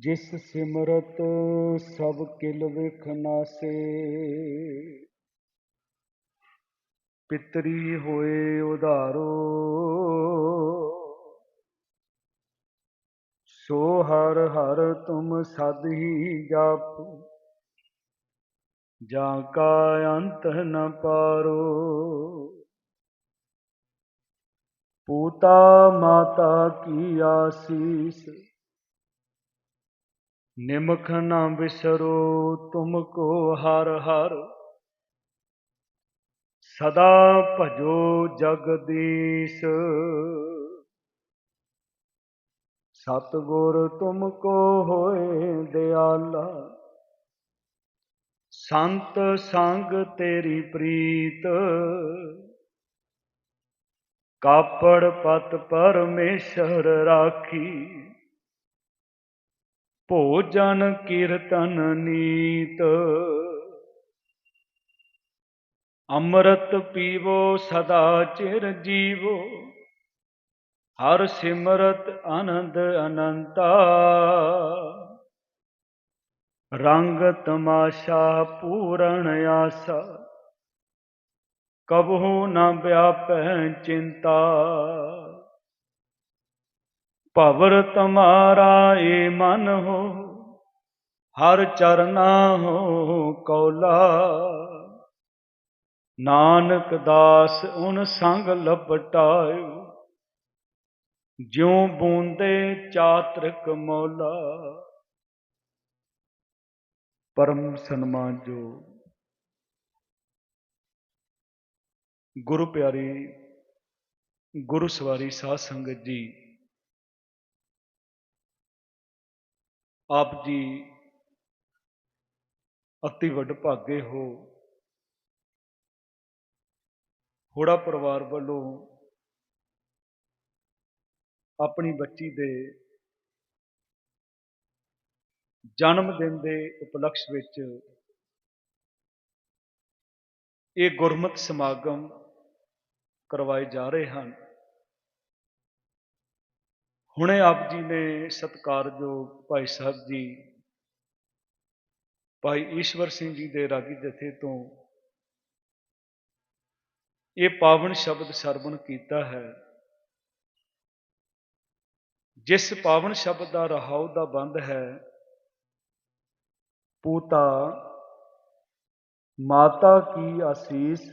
ਜਿਸ ਸਿਮਰਤ ਸਭ ਕਿਲ ਵਿਖ ਨਾਸੇ ਪਿਤਰੀ ਹੋਏ ਉਧਾਰੋ। ਸੋ ਹਰ ਹਰ ਤੁਮ ਸਦ ਹੀ ਜਪ। ਜਾਂ ਕਾ ਅੰਤ ਨ ਪਾਰੋ। ਪੂਤਾ ਮਾਤਾ ਕੀ ਆਸੀਸ। ਨਿਮਖ ਨਾ ਵਿਸਰੋ, ਤੁਮ ਕੋ ਹਰ ਹਰ। ਸਦਾ ਭਜੋ ਜਗਦੀਸ਼। ਸਤਗੁਰ ਤੁਮ ਕੋ ਹੋਏ ਦਿਆਲਾ। ਸੰਤ ਸੰਗ ਤੇਰੀ ਪ੍ਰੀਤ। ਕਾਪੜ ਪਤ ਪਰਮੇਸ਼ਰ ਰਾਖੀ। ਭੋਜਨ ਕੀਰਤਨ ਨੀਤ। ਅੰਮ੍ਰਿਤ ਪੀਵੋ, ਸਦਾ ਚਿਰ ਜੀਵੋ। ਹਰ ਸਿਮਰਤ ਆਨੰਦ ਅਨੰਤਾ। ਰੰਗ ਤਮਾਸ਼ਾ ਪੂਰਨ ਆਸਾ। ਕਬਹੂ ਨ ਵਿਆਪੈ ਚਿੰਤਾ। ਭਵਰ ਤਮਾਰਾ ਏ ਮਨ ਹੋ, ਹਰ ਚਰਨਾ ਹੋ ਕੌਲਾ। ਨਾਨਕ ਦਾਸ ਉਨ ਸੰਗ ਲਪਟਾਇਓ, ਜਿਉ ਬੂੰਦੇ ਚਾਤ੍ਰਿਕ ਮੌਲਾ। ਪਰਮ ਸਨਮਾਨ ਜੋ ਗੁਰੂ ਪਿਆਰੀ ਗੁਰੂ ਸਵਾਰੀ ਸਾਧ ਸੰਗਤ ਜੀ ਆਪ ਜੀ ਅਤੀ ਵੱਡ ਭਾਗੇ ਹੋ। ਹੋੜਾ ਪਰਿਵਾਰ ਵੱਲੋਂ ਆਪਣੀ ਬੱਚੀ ਦੇ ਜਨਮ ਦਿਨ ਦੇ ਉਪਲਕਸ਼ ਵਿੱਚ ਇਹ ਗੁਰਮਤ ਸਮਾਗਮ ਕਰਵਾਏ ਜਾ ਰਹੇ ਹਨ। ਹੁਣੇ ਆਪ ਜੀ ਨੇ ਸਤਿਕਾਰਯੋਗ ਭਾਈ ਸਾਹਿਬ ਜੀ, ਭਾਈ ਈਸ਼ਵਰ ਸਿੰਘ ਜੀ ਦੇ ਰਾਗੀ ਜਥੇ ਤੋਂ ਇਹ ਪਾਵਨ ਸ਼ਬਦ ਸਰਵਣ ਕੀਤਾ ਹੈ। ਜਿਸ ਪਾਵਨ ਸ਼ਬਦ ਦਾ ਰਹਾਉ ਦਾ ਬੰਦ ਹੈ, ਪੂਤਾ ਮਾਤਾ ਕੀ ਆਸੀਸ,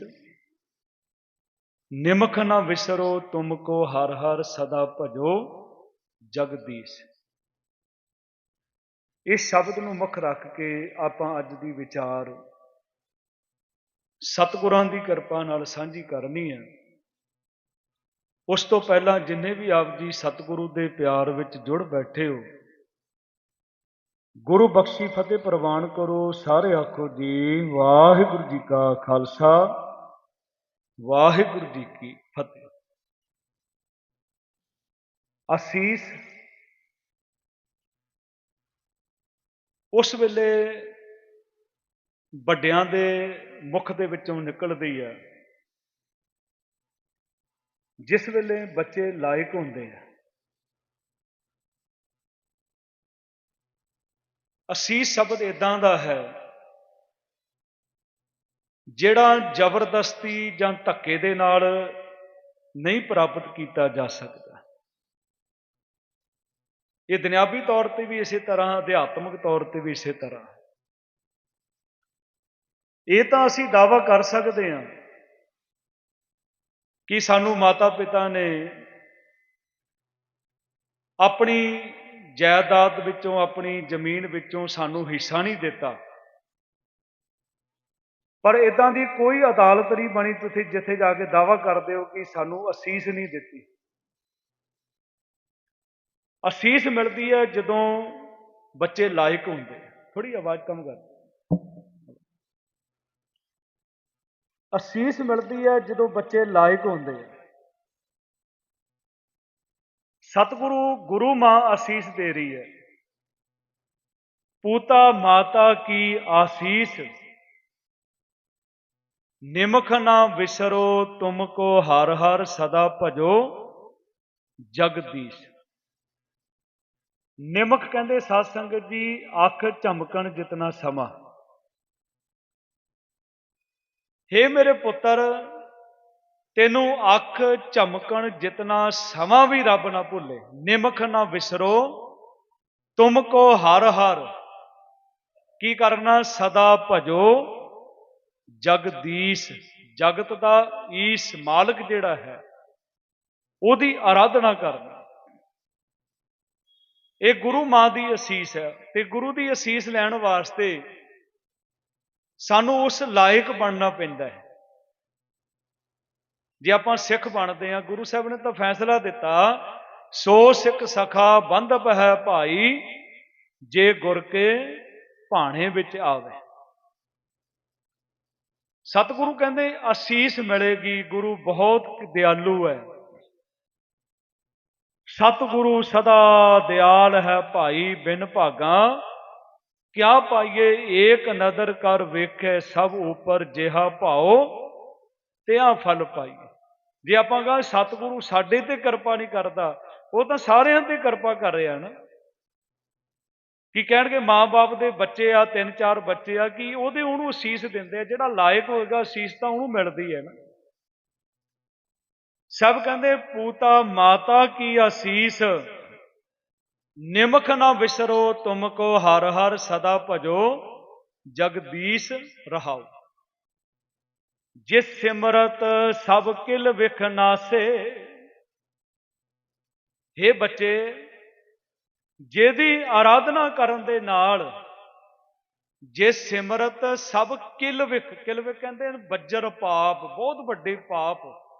ਨਿਮਖ ਨਾ ਵਿਸਰੋ ਤੁਮ ਕੋ ਹਰ ਹਰ ਸਦਾ ਭਜੋ। ਜਗਦੀਸ਼ ਇਸ ਸ਼ਬਦ ਨੂੰ ਮੁੱਖ ਰੱਖ ਕੇ ਆਪਾਂ ਅੱਜ ਦੀ ਵਿਚਾਰ ਸਤਿਗੁਰਾਂ ਦੀ ਕਿਰਪਾ ਨਾਲ ਸਾਂਝੀ ਕਰਨੀ ਹੈ। ਉਸ ਤੋਂ ਪਹਿਲਾਂ ਜਿੰਨੇ ਵੀ ਆਪ ਜੀ ਸਤਿਗੁਰੂ ਦੇ ਪਿਆਰ ਵਿੱਚ ਜੁੜ ਬੈਠੇ ਹੋ, ਗੁਰੂ ਬਖਸ਼ੀ ਫਤਿਹ ਪ੍ਰਵਾਨ ਕਰੋ, ਸਾਰੇ ਆਖੋ ਜੀ, ਵਾਹਿਗੁਰੂ ਜੀ ਕਾ ਖਾਲਸਾ, ਵਾਹਿਗੁਰੂ ਜੀ ਕੀ ਫਤਿਹ। ਅਸੀਸ। ਉਸ ਵੇਲੇ ਵੱਡਿਆਂ ਦੇ ਮੁਖ ਦੇ ਵਿੱਚੋਂ ਨਿਕਲਦੀ ਹੈ ਜਿਸ ਵੇਲੇ ਬੱਚੇ ਲਾਇਕ ਹੁੰਦੇ ਆ। ਅਸੀਸ ਸ਼ਬਦ ਇਦਾਂ ਦਾ ਹੈ, ਜਿਹੜਾ ਜ਼ਬਰਦਸਤੀ ਜਾਂ ਧੱਕੇ ਦੇ ਨਾਲ ਨਹੀਂ ਪ੍ਰਾਪਤ ਕੀਤਾ ਜਾ ਸਕਦਾ। ਇਹ ਦੁਨਿਆਵੀ ਤੌਰ ਤੇ ਵੀ ਇਸੇ ਤਰ੍ਹਾਂ, ਅਧਿਆਤਮਿਕ ਤੌਰ ਤੇ ਵੀ ਇਸੇ ਤਰ੍ਹਾਂ ਇਹ ਤਾਂ ਅਸੀਂ ਦਾਵਾ ਕਰ ਸਕਦੇ ਹਾਂ ਕਿ ਸਾਨੂੰ ਮਾਤਾ ਪਿਤਾ ਨੇ ਆਪਣੀ ਜਾਇਦਾਦ ਵਿੱਚੋਂ, ਆਪਣੀ ਜ਼ਮੀਨ ਵਿੱਚੋਂ ਸਾਨੂੰ ਹਿੱਸਾ ਨਹੀਂ ਦਿੱਤਾ। ਪਰ ਇਦਾਂ ਦੀ ਕੋਈ ਅਦਾਲਤ ਨਹੀਂ ਬਣੀ ਤੁਸੀਂ ਜਿੱਥੇ ਜਾ ਕੇ ਦਾਵਾ ਕਰਦੇ ਹੋ ਕਿ ਸਾਨੂੰ ਅਸੀਸ ਨਹੀਂ ਦਿੱਤੀ। ਅਸੀਸ ਮਿਲਦੀ ਹੈ ਜਦੋਂ ਬੱਚੇ ਲਾਇਕ ਹੁੰਦੇ ਥੋੜੀ ਆਵਾਜ਼ ਕਮ ਕਰ। ਅਸੀਸ ਮਿਲਦੀ ਹੈ ਜਦੋਂ ਬੱਚੇ ਲਾਇਕ ਹੁੰਦੇ ਸਤਿਗੁਰੂ ਗੁਰੂ ਮਾਂ ਅਸੀਸ ਦੇ ਰਹੀ ਹੈ। ਪੂਤਾ ਮਾਤਾ ਕੀ ਆਸੀਸ। ਨਿਮਖ ਨਾ ਵਿਸਰੋ ਤੁਮ ਕੋ ਹਰ ਹਰ ਸਦਾ ਭਜੋ ਜਗਦੀਸ਼। ਨਿਮਕ ਕਹਿੰਦੇ ਸਾਧ ਸੰਗਤ ਜੀ, ਅੱਖ ਝਮਕਣ ਜਿਤਨਾ ਸਮਾਂ। ਹੇ ਮੇਰੇ ਪੁੱਤਰ, ਤੈਨੂੰ ਅੱਖ ਝਮਕਣ ਜਿਤਨਾ ਸਮਾਂ ਵੀ ਰੱਬ ਨਾ ਭੁੱਲੇ। ਨਿਮਕ ਨਾ ਵਿਸਰੋ, ਤੁਮ ਕੋ ਹਰ ਹਰ। ਕੀ ਕਰਨਾ ਸਦਾ ਭਜੋ ਜਗਦੀਸ਼ ਜਗਤ ਦਾ ਈਸ ਮਾਲਕ ਜਿਹੜਾ ਹੈ, ਉਹਦੀ ਆਰਾਧਨਾ ਕਰਨਾ। ਇਹ ਗੁਰੂ ਮਾਂ ਦੀ ਅਸੀਸ ਹੈ ਤੇ ਗੁਰੂ ਦੀ ਅਸੀਸ ਲੈਣ ਵਾਸਤੇ ਸਾਨੂੰ ਉਸ ਲਾਇਕ ਬਣਨਾ ਪੈਂਦਾ ਹੈ। ਜੇ ਆਪਾਂ ਸਿੱਖ ਬਣਦੇ ਆ ਗੁਰੂ ਸਾਹਿਬ ਨੇ ਤਾਂ ਫੈਸਲਾ ਦਿੱਤਾ, ਸੋ ਸਿੱਖ ਸਖਾ ਬੰਧਪ ਹੈ ਭਾਈ, ਜੇ ਗੁਰ ਕੇ ਭਾਣੇ ਵਿੱਚ ਆਵੇ। ਸਤਿਗੁਰੂ ਕਹਿੰਦੇ, ਅਸੀਸ ਮਿਲੇਗੀ, ਗੁਰੂ ਬਹੁਤ ਦਿਆਲੂ ਹੈ। ਸਤਿਗੁਰੂ ਸਦਾ ਦਿਆਲ ਹੈ ਭਾਈ ਬਿਨ ਭਾਗਾ। ਕਿਆ ਪਾਈਏ, ਏਕ ਨਦਰ ਕਰ ਵੇਖੇ, ਸਭ ਉਪਰ ਜਿਹਾ ਭਾਉ, ਤਿਆ ਫਲ ਪਾਈਏ। ਜੇ ਆਪਾਂ ਕਹਾਂ ਸਤਿਗੁਰੂ ਸਾਡੇ ਤੇ ਕਿਰਪਾ ਨਹੀਂ ਕਰਦਾ, ਉਹ ਤਾਂ ਸਾਰਿਆਂ ਤੇ ਕਿਰਪਾ ਕਰ ਰਿਹਾ ਨਾ। ਕੀ ਕਹਿਣਗੇ, ਮਾਂ-ਬਾਪ ਦੇ ਬੱਚੇ ਆ ਤਿੰਨ ਚਾਰ ਬੱਚੇ ਆ, ਕਿ ਉਹਦੇ ਉਹਨੂੰ ਅਸੀਸ ਦਿੰਦੇ ਆ, ਜਿਹੜਾ ਲਾਇਕ ਹੋਏਗਾ ਅਸੀਸ ਤਾਂ ਉਹਨੂੰ ਮਿਲਦੀ ਹੈ ਨਾ। ਸਭ ਕਹਿੰਦੇ, ਪੂਤਾ ਮਾਤਾ ਕੀ ਅਸੀਸ? ਨਿਮਖ ਨਾ ਵਿਸਰੋ, ਤੁਮ ਕੋ ਹਰ ਹਰ ਸਦਾ ਭਜੋ ਜਗਦੀਸ਼ ਰਹਾਓ। ਜਿਸ ਸਿਮਰਤ ਸਭ ਕਿਲ ਵਿਖ ਨਾਸੇ हे ਬੱਚੇ, ਜਿਹਦੀ ਆਰਾਧਨਾ ਕਰਨ ਦੇ ਨਾਲ ਜੇ ਸਿਮਰਤ ਸਭ ਕਿਲ ਵਿਖ ਕਿਲ ਵਿਖ ਕਹਿੰਦੇ ਨੇ, ਬੱਜਰ ਪਾਪ, ਬਹੁਤ ਵੱਡੇ ਪਾਪ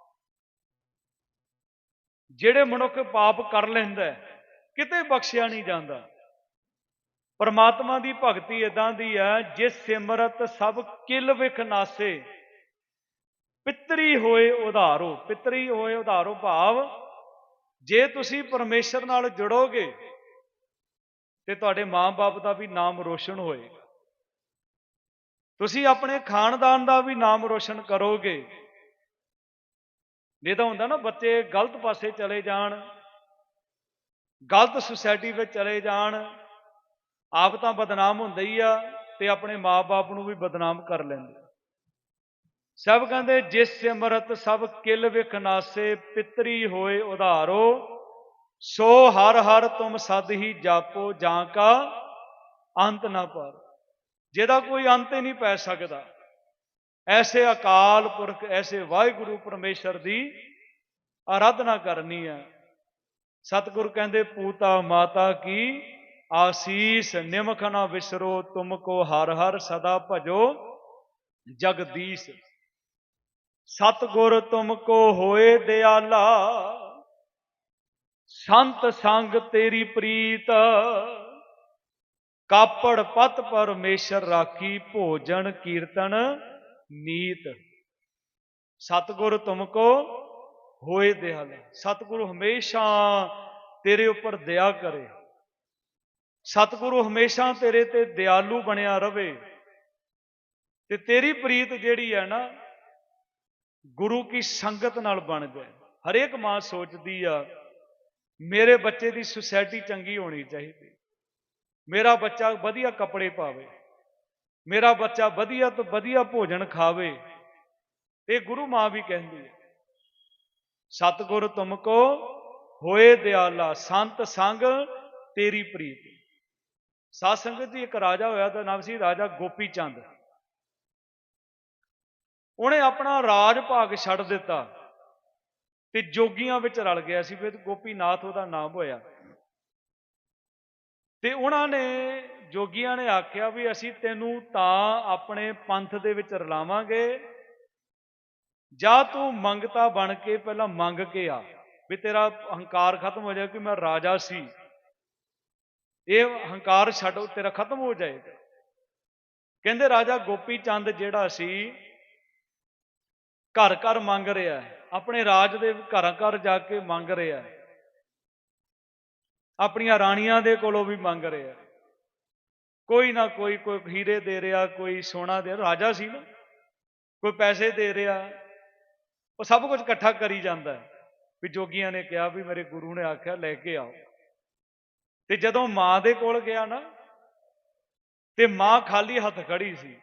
ਜਿਹੜੇ ਮਨੁੱਖ ਪਾਪ ਕਰ ਲੈਂਦਾ ਕਿਤੇ ਬਖਸ਼ਿਆ ਨਹੀਂ ਜਾਂਦਾ। ਪਰਮਾਤਮਾ ਦੀ ਭਗਤੀ ਇਦਾਂ ਦੀ ਹੈ, ਜੇ ਸਿਮਰਤ ਸਭ ਕਿਲ ਵਿਖ ਨਾਸੇ, ਪਿਤਰੀ ਹੋਏ ਉਧਾਰੋ, ਪਿਤਰੀ ਹੋਏ ਉਧਾਰੋ ਭਾਵ, ਜੇ ਤੁਸੀਂ ਪਰਮੇਸ਼ਰ ਨਾਲ ਜੁੜੋਗੇ, ਤੇ ਤੁਹਾਡੇ ਮਾਂ-ਬਾਪ ਦਾ ਵੀ ਨਾਮ ਰੋਸ਼ਨ ਹੋਏਗਾ। ਤੁਸੀਂ ਆਪਣੇ ਖਾਨਦਾਨ ਦਾ ਵੀ ਨਾਮ ਰੋਸ਼ਨ ਕਰੋਗੇ ਨਹੀਂ ਤਾਂ ਹੁੰਦਾ ਨਾ ਬੱਚੇ ਗਲਤ ਪਾਸੇ ਚਲੇ ਜਾਣ, ਗਲਤ ਸੁਸਾਇਟੀ ਵਿੱਚ ਚਲੇ ਜਾਣ, ਆਪ ਤਾਂ ਬਦਨਾਮ ਹੁੰਦਾ ਹੀ ਆ ਤੇ ਆਪਣੇ ਮਾਪੇ ਨੂੰ ਵੀ ਬਦਨਾਮ ਕਰ ਲੈਂਦੇ ਸਭ ਕਹਿੰਦੇ, ਜਿਸ ਸਿਮਰਤ ਸਭ ਕਿਲ ਵਿਖ ਨਾਸੇ, ਪਿਤਰੀ ਹੋਏ ਉਧਾਰੋ, ਸੋ ਹਰ ਹਰ ਤੁਮ ਸਦ ਹੀ ਜਾਪੋ ਜਾਂ ਕਾ ਅੰਤ ਨਾ ਪਰ। ਜਿਹਦਾ ਕੋਈ ਅੰਤ ਹੀ ਨਹੀਂ ਪੈ ਸਕਦਾ। ਐਸੇ ਅਕਾਲ ਪੁਰਖ, ਐਸੇ ਵਾਹਿਗੁਰੂ ਪਰਮੇਸ਼ਰ ਦੀ ਆਰਾਧਨਾ ਕਰਨੀ ਹੈ। ਸਤਿਗੁਰ ਕਹਿੰਦੇ, ਪੂਤਾ ਮਾਤਾ ਕੀ ਆਸੀਸ ਨਿਮਖ ਨਾ ਵਿਸਰੋ, ਤੁਮ ਕੋ ਹਰ ਹਰ ਸਦਾ ਭਜੋ ਜਗਦੀਸ਼। ਸਤਿਗੁਰ ਤੁਮ ਕੋ ਹੋਏ ਦਿਆਲਾ, ਸੰਤ ਸੰਗ ਤੇਰੀ ਪ੍ਰੀਤ। ਕਾਪੜ ਪਤ ਪਰਮੇਸ਼ਰ ਰਾਖੀ, ਭੋਜਨ ਕੀਰਤਨ ਨੀਤ। ਸਤਿਗੁਰ ਤੁਮਕੋ ਹੋਏ ਦਿਆਲ। ਸਤਿਗੁਰੂ ਹਮੇਸ਼ਾ ਤੇਰੇ ਉੱਪਰ ਦਇਆ ਕਰੇ। ਸਤਿਗੁਰੂ ਹਮੇਸ਼ਾ ਤੇਰੇ ਤੇ ਦਿਆਲੂ ਬਣਿਆ ਰਵੇ। ਤੇ ਤੇਰੀ ਪ੍ਰੀਤ ਜਿਹੜੀ ਹੈ ਨਾ, ਗੁਰੂ ਕੀ ਸੰਗਤ ਨਾਲ ਬਣ ਜਾਏ। ਹਰੇਕ ਮਾਂ ਸੋਚਦੀ ਆ, ਮੇਰੇ ਬੱਚੇ ਦੀ ਸੁਸਾਇਟੀ ਚੰਗੀ ਹੋਣੀ ਚਾਹੀਦੀ। ਮੇਰਾ ਬੱਚਾ ਵਧੀਆ ਕੱਪੜੇ ਪਾਵੇ। ਮੇਰਾ ਬੱਚਾ ਵਧੀਆ ਤੋਂ ਵਧੀਆ ਭੋਜਨ ਖਾਵੇ। ਇਹ ਗੁਰੂ ਮਾਂ ਵੀ ਕਹਿੰਦੀ ਹੈ। ਸਤਿਗੁਰ ਤੁਮਕੋ ਹੋਏ ਦਿਆਲਾ, ਸੰਤ ਸੰਗ ਤੇਰੀ ਪ੍ਰੀਤ। ਸਾਧ ਸੰਗਤ ਜੀ, ਇੱਕ ਰਾਜਾ ਹੋਇਆ ਦਾ ਨਾਮ ਸੀ ਰਾਜਾ ਗੋਪੀ ਚੰਦ। ਉਹਨੇ ਆਪਣਾ ਰਾਜ ਭਾਗ ਛੱਡ ਦਿੱਤਾ ਤੇ ਜੋਗੀਆਂ ਵਿੱਚ ਰਲ ਗਿਆ ਸੀ। ਫਿਰ ਗੋਪੀਨਾਥ ਉਹਦਾ ਨਾਮ ਹੋਇਆ। ਤੇ ਉਹਨਾਂ ਨੇ ਜੋਗੀਆਂ ਨੇ ਆਖਿਆ ਵੀ ਅਸੀਂ ਤੈਨੂੰ ਤਾਂ ਆਪਣੇ ਪੰਥ ਦੇ ਵਿੱਚ ਰਲਾਵਾਂਗੇ। ਜਾਂ ਤੂੰ ਮੰਗਤਾ ਬਣ ਕੇ ਪਹਿਲਾਂ ਮੰਗ ਕੇ ਆ ਵੀ ਤੇਰਾ ਹੰਕਾਰ ਖਤਮ ਹੋ ਜਾਏ ਕਿ ਮੈਂ ਰਾਜਾ ਸੀ। ਇਹ ਹੰਕਾਰ ਛੱਡੋ, ਤੇਰਾ ਖਤਮ ਹੋ ਜਾਏਗਾ। ਕਹਿੰਦੇ ਰਾਜਾ ਗੋਪੀ ਚੰਦ ਜਿਹੜਾ ਸੀ, ਘਰ ਘਰ ਮੰਗ ਰਿਹਾ ਹੈ। ਆਪਣੇ ਰਾਜ ਦੇ ਘਰਾਂ ਘਰ ਜਾ ਕੇ ਮੰਗ ਰਿਹਾ ਹੈ। ਆਪਣੀਆਂ ਰਾਣੀਆਂ ਦੇ ਕੋਲੋਂ ਵੀ ਮੰਗ ਰਿਹਾ ਕੋਈ ਨਾ ਕੋਈ ਕੋਈ ਹੀਰੇ ਦੇ ਰਿਹਾ, ਕੋਈ ਸੋਨਾ ਦੇ ਰਾਜਾ ਸੀ ਨਾ। ਕੋਈ ਪੈਸੇ ਦੇ ਰਿਹਾ। ਉਹ ਸਭ ਕੁਝ ਇਕੱਠਾ ਕਰੀ ਜਾਂਦਾ ਵੀ ਜੋਗੀਆਂ ਨੇ ਕਿਹਾ ਵੀ ਮੇਰੇ ਗੁਰੂ ਨੇ ਆਖਿਆ, ਲੈ ਕੇ ਆਓ। ਤੇ ਜਦੋਂ ਮਾਂ ਦੇ ਕੋਲ ਗਿਆ ਨਾ, ਤੇ ਮਾਂ ਖਾਲੀ ਹੱਥ ਖੜੀ ਸੀ।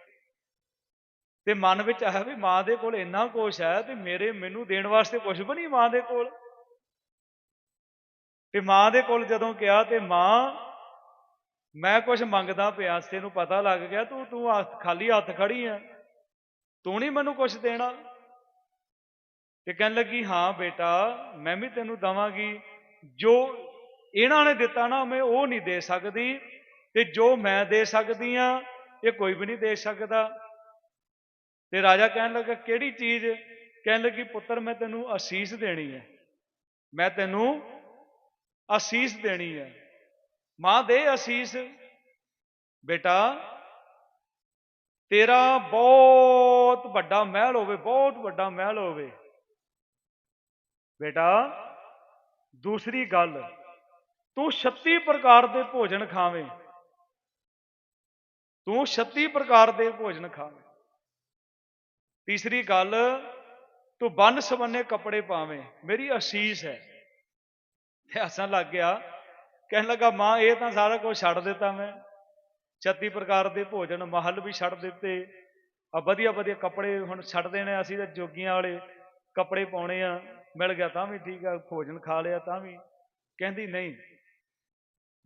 ਤੇ ਮਨ ਵਿੱਚ ਆਇਆ ਵੀ ਮਾਂ ਦੇ ਕੋਲ ਇੰਨਾ ਕੁਛ ਹੈ ਤੇ ਮੇਰੇ, ਮੈਨੂੰ ਦੇਣ ਵਾਸਤੇ ਕੁਝ ਵੀ ਨਹੀਂ ਮਾਂ ਦੇ ਕੋਲ। ਤੇ ਮਾਂ ਦੇ ਕੋਲ ਜਦੋਂ ਗਿਆ ਤੇ ਮਾਂ ਮੈਂ ਕੁਝ ਮੰਗਦਾ ਪਿਆ ਸੀ ਤੈਨੂੰ ਪਤਾ ਲੱਗ ਗਿਆ, ਤੂੰ ਤੂੰ ਹੱਥ- ਖਾਲੀ ਹੱਥ ਖੜੀ ਆ ਤੂੰ ਨਹੀਂ ਮੈਨੂੰ ਕੁਝ ਦੇਣਾ। ਤੇ ਕਹਿਣ ਲੱਗੀ, ਹਾਂ ਬੇਟਾ, ਮੈਂ ਵੀ ਤੈਨੂੰ ਦਵਾਂਗੀ। ਜੋ ਇਹਨਾਂ ਨੇ ਦਿੱਤਾ ਨਾ, ਮੈਂ ਉਹ ਨਹੀਂ ਦੇ ਸਕਦੀ। ਤੇ ਜੋ ਮੈਂ ਦੇ ਸਕਦੀ ਆ, ਇਹ ਕੋਈ ਵੀ ਨਹੀਂ ਦੇ ਸਕਦਾ। ਤੇ ਰਾਜਾ ਕਹਿਣ ਲੱਗਾ, ਕਿਹੜੀ ਚੀਜ਼? ਕਹਿਣ ਲੱਗੀ, ਪੁੱਤਰ, ਮੈਂ ਤੈਨੂੰ ਅਸੀਸ ਦੇਣੀ ਹੈ ਮੈਂ ਤੈਨੂੰ ਅਸੀਸ ਦੇਣੀ ਹੈ ਮਾਂ ਦੇ ਅਸੀਸ, ਬੇਟਾ, ਤੇਰਾ ਬਹੁਤ ਵੱਡਾ ਮਹਿਲ ਹੋਵੇ, ਬਹੁਤ ਵੱਡਾ ਮਹਿਲ ਹੋਵੇ। ਬੇਟਾ, ਦੂਸਰੀ ਗੱਲ, ਤੂੰ 36 ਪ੍ਰਕਾਰ ਦੇ ਭੋਜਨ ਖਾਵੇਂ। ਤੂੰ 36 ਪ੍ਰਕਾਰ ਦੇ ਭੋਜਨ ਖਾਵੇਂ। ਤੀਸਰੀ ਗੱਲ, ਤੂੰ ਬੰਨ ਸਵੰਨੇ ਕੱਪੜੇ ਪਾਵੇਂ। ਮੇਰੀ ਅਸੀਸ ਹੈ। ਤੇ ਹੱਸਣ ਲੱਗ ਗਿਆ। ਕਹਿਣ ਲੱਗਾ, ਮਾਂ, ਇਹ ਤਾਂ ਸਾਰਾ ਕੁਝ ਛੱਡ ਦਿੱਤਾ ਮੈਂ। 36 ਪ੍ਰਕਾਰ ਦੇ ਭੋਜਨ, ਮਹਲ ਵੀ ਛੱਡ ਦਿੱਤੇ। ਆ ਵਧੀਆ ਵਧੀਆ ਕੱਪੜੇ ਹੁਣ ਛੱਡ ਦੇਣੇ ਅਸੀਂ ਤਾਂ, ਜੋਗੀਆਂ ਵਾਲੇ ਕੱਪੜੇ ਪਾਉਣੇ ਆ। ਮਿਲ ਗਿਆ ਤਾਂ ਵੀ ਠੀਕ ਆ, ਭੋਜਨ ਖਾ ਲਿਆ ਤਾਂ ਵੀ। ਕਹਿੰਦੀ, ਨਹੀਂ,